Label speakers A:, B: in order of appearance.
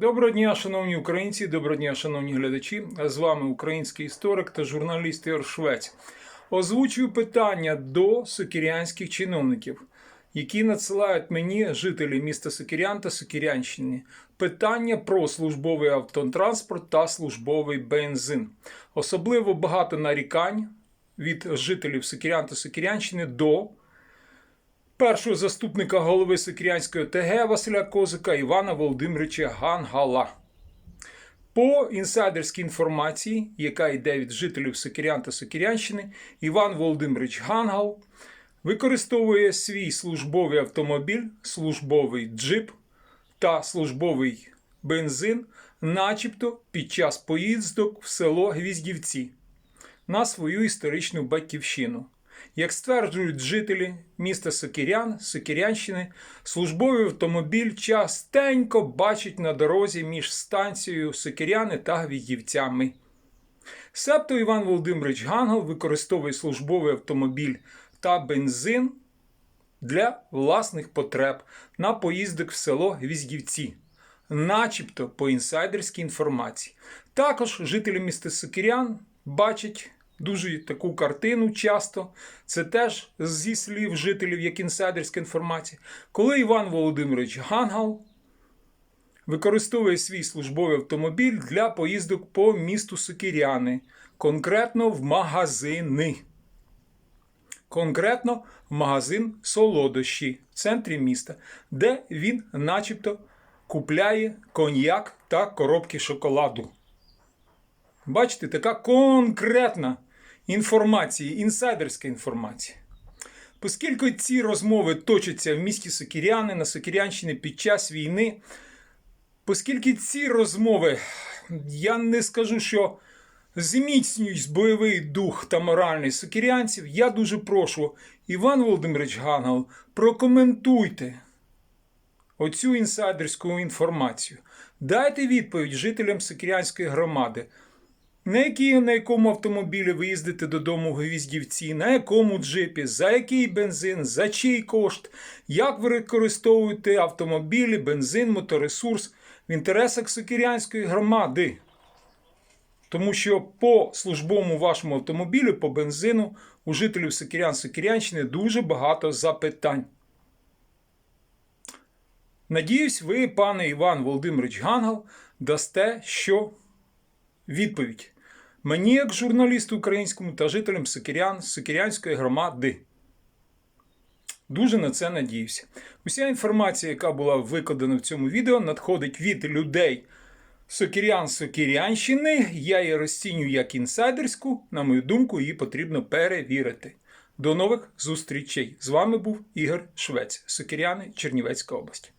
A: Доброго дня, шановні українці, доброго дня, шановні глядачі. З вами український історик та журналіст Ігор Швець. Озвучую питання до сокірянських чиновників, які надсилають мені жителі міста Сокірян та Сокірянщини. Питання про службовий автотранспорт та службовий бензин. Особливо багато нарікань від жителів Сокірян та Сокірянщини до першого заступника голови Сокірянської ОТГ Василя Козика Івана Володимировича Гангала. По інсайдерській інформації, яка йде від жителів Сокірян та Сокірянщини, Іван Володимирович Гангал використовує свій службовий автомобіль, службовий джип та службовий бензин, начебто під час поїздок в село Гвіздівці на свою історичну батьківщину. Як стверджують жителі міста Сокірян, Сокірянщини, службовий автомобіль частенько бачить на дорозі між станцією Сокіряни та Гвіздівцями. Себто Іван Володимирович Гангал використовує службовий автомобіль та бензин для власних потреб на поїздок в село Гвіздівці, начебто по інсайдерській інформації. Також жителі міста Сокірян бачать дуже таку картину часто. Це теж зі слів жителів, як інсайдерська інформація. Коли Іван Володимирович Гангал використовує свій службовий автомобіль для поїздок по місту Сокіряни, конкретно в магазини. Конкретно в магазин Солодощі в центрі міста, де він начебто купляє коньяк та коробки шоколаду. Бачите, така конкретна інформація, інсайдерська інформація. Оскільки ці розмови точаться в місті Сокіряни на Сокірянщині під час війни, оскільки ці розмови, я не скажу, що зміцнюють бойовий дух та моральність сокірянців, я дуже прошу, Іван Володимирович Гангал, прокоментуйте оцю інсайдерську інформацію. Дайте відповідь жителям Сокірянської громади. На, які, на якому автомобілі ви їздите додому в Гвіздівці, на якому джипі, за який бензин, за чий кошт, як ви використовуєте автомобілі, бензин, моторесурс в інтересах Сокірянської громади. Тому що по службовому вашому автомобілю, по бензину, у жителів Сокірян Сокірянщини дуже багато запитань. Надіюсь, ви, пане Іван Володимирович Гангал, дасте що відповідь. Мені, як журналісту українському та жителям Сокірян, Сокірянської громади. Дуже на це надіюся. Уся інформація, яка була викладена в цьому відео, надходить від людей Сокірян Сокірянщини. Я її розцінюю як інсайдерську. На мою думку, її потрібно перевірити. До нових зустрічей! З вами був Ігор Швець, Сокіряни, Чернівецька область.